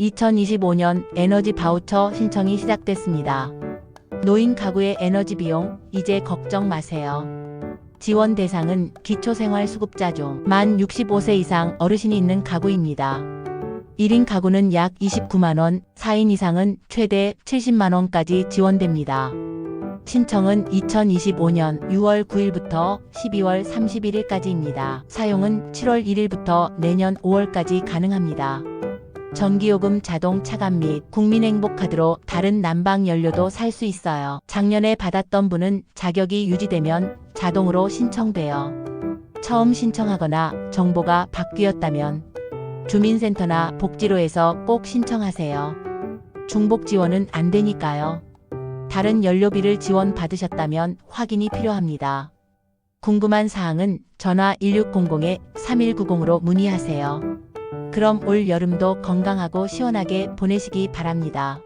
2025년 에너지 바우처 신청이 시작됐습니다. 노인 가구의 에너지 비용 이제 걱정 마세요. 지원 대상은 기초생활수급자 중 만 65세 이상 어르신이 있는 가구입니다. 1인 가구는 약 29만원, 4인 이상은 최대 70만원까지 지원됩니다. 신청은 2025년 6월 9일부터 12월 31일까지입니다. 사용은 7월 1일부터 내년 5월까지 가능합니다. 전기요금 자동 차감 및 국민행복카드로 다른 난방 연료도 살 수 있어요. 작년에 받았던 분은 자격이 유지되면 자동으로 신청돼요. 처음 신청하거나 정보가 바뀌었다면 주민센터나 복지로에서 꼭 신청하세요. 중복 지원은 안 되니까요. 다른 연료비를 지원 받으셨다면 확인이 필요합니다. 궁금한 사항은 전화 1600-3190으로 문의하세요. 그럼 올 여름도 건강하고 시원하게 보내시기 바랍니다.